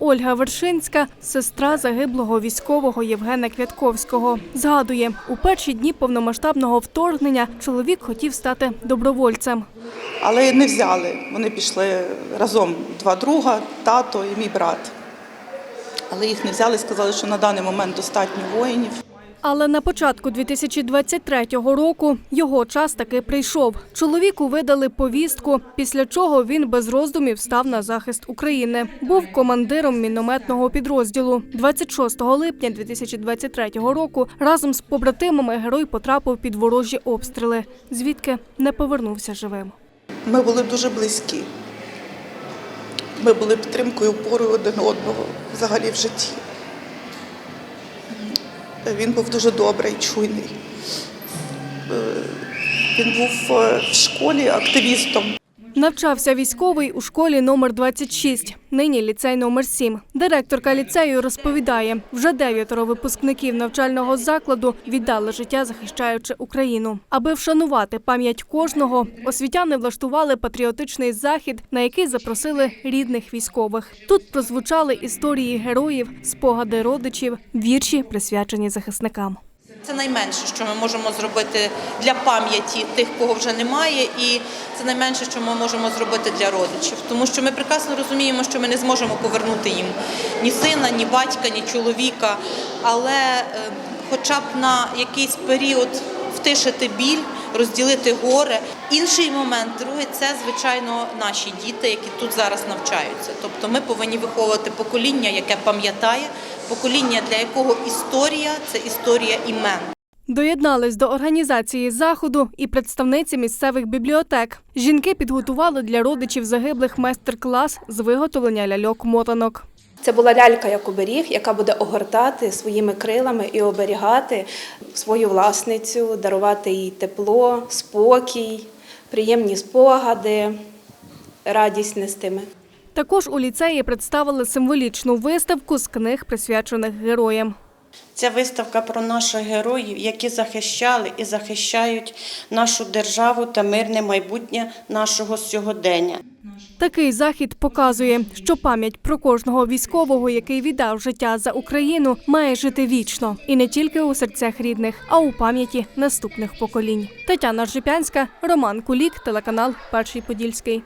Ольга Вершинська, сестра загиблого військового Євгена Квятковського. Згадує, у перші дні повномасштабного вторгнення чоловік хотів стати добровольцем. Але не взяли. Вони пішли разом два друга, тато і мій брат. Але їх не взяли, сказали, що на даний момент достатньо воїнів. Але на початку 2023 року його час таки прийшов. Чоловіку видали повістку, після чого він без роздумів став на захист України. Був командиром мінометного підрозділу. 26 липня 2023 року разом з побратимами герой потрапив під ворожі обстріли, звідки не повернувся живим. Ми були дуже близькі. Ми були підтримкою, опорою один одного взагалі в житті. Він був дуже добрий, чуйний. Е, Він був е, в школі активістом. Навчався військовий у школі номер 26, нині ліцей номер 7. Директорка ліцею розповідає, вже дев'ятеро випускників навчального закладу віддали життя, захищаючи Україну. Аби вшанувати пам'ять кожного, освітяни влаштували патріотичний захід, на який запросили рідних військових. Тут прозвучали історії героїв, спогади родичів, вірші присвячені захисникам. Це найменше, що ми можемо зробити для пам'яті тих, кого вже немає, і це найменше, що ми можемо зробити для родичів. Тому що ми прекрасно розуміємо, що ми не зможемо повернути їм ні сина, ні батька, ні чоловіка. Але е, хоча б на якийсь період втишити біль, розділити горе. Інший момент, другий це звичайно наші діти, які тут зараз навчаються. Тобто ми повинні виховувати покоління, яке пам'ятає, покоління, для якого історія це історія імен. Доєднались до організації заходу і представниці місцевих бібліотек. Жінки підготували для родичів загиблих майстер-клас з виготовлення ляльок-мотанок. Це була лялька як оберіг, яка буде огортати своїми крилами і оберігати свою власницю, дарувати їй тепло, спокій, приємні спогади, радість нестиме. Також у ліцеї представили символічну виставку з книг, присвячених героям. Ця виставка про наших героїв, які захищали і захищають нашу державу та мирне майбутнє нашого сьогодення. Такий захід показує, що пам'ять про кожного військового, який віддав життя за Україну, має жити вічно і не тільки у серцях рідних, а у пам'яті наступних поколінь. Тетяна Жипянська, Роман Кулік, телеканал Перший Подільський.